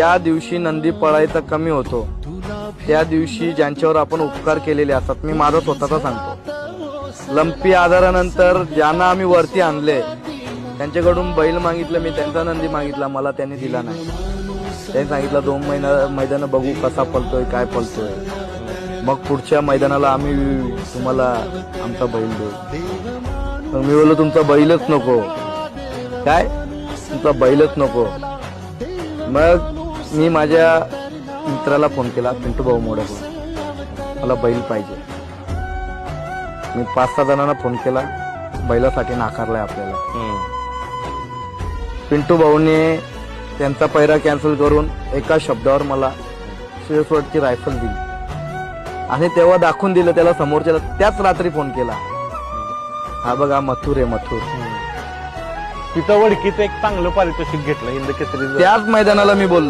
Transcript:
ज्या दिवशी नंदी पळायचा कमी होतो त्या दिवशी ज्यांच्यावर आपण उपकार केलेले असतात मी माझा स्वतःचा सांगतो. लंपी आजारानंतर ज्यांना आम्ही वरती आणले त्यांच्याकडून बैल मागितलं मी त्यांचा नंदी मागितला मला त्यांनी दिला नाही. त्यांनी सांगितलं दोन महिना मैदान बघू कसा पलतोय काय पलतोय मग पुढच्या मैदानाला आम्ही तुम्हाला आमचा बैल देऊ. मग मी बोललो तुमचा बैलच नको. काय? तुमचा बैलच नको. मग मी माझ्या मित्राला फोन केला पिंटू भाऊ मोडकला मला बैल पाहिजे. मी पाच सहा जणांना फोन केला बैलासाठी नाकारलाय आपल्याला. पिंटू भाऊने त्यांचा पैरा कॅन्सल करून एका शब्दावर मला शिरसवडची रायफल दिली. आणि तेव्हा दाखवून दिलं त्याला समोरच्याला त्याच रात्री फोन केला. हा बघा मथुर आहे मथुर. तिथं वडकीचं एक चांगलं पारितोषिक घेतलं हिंद केसरी त्याच मैदानाला मी बोललो.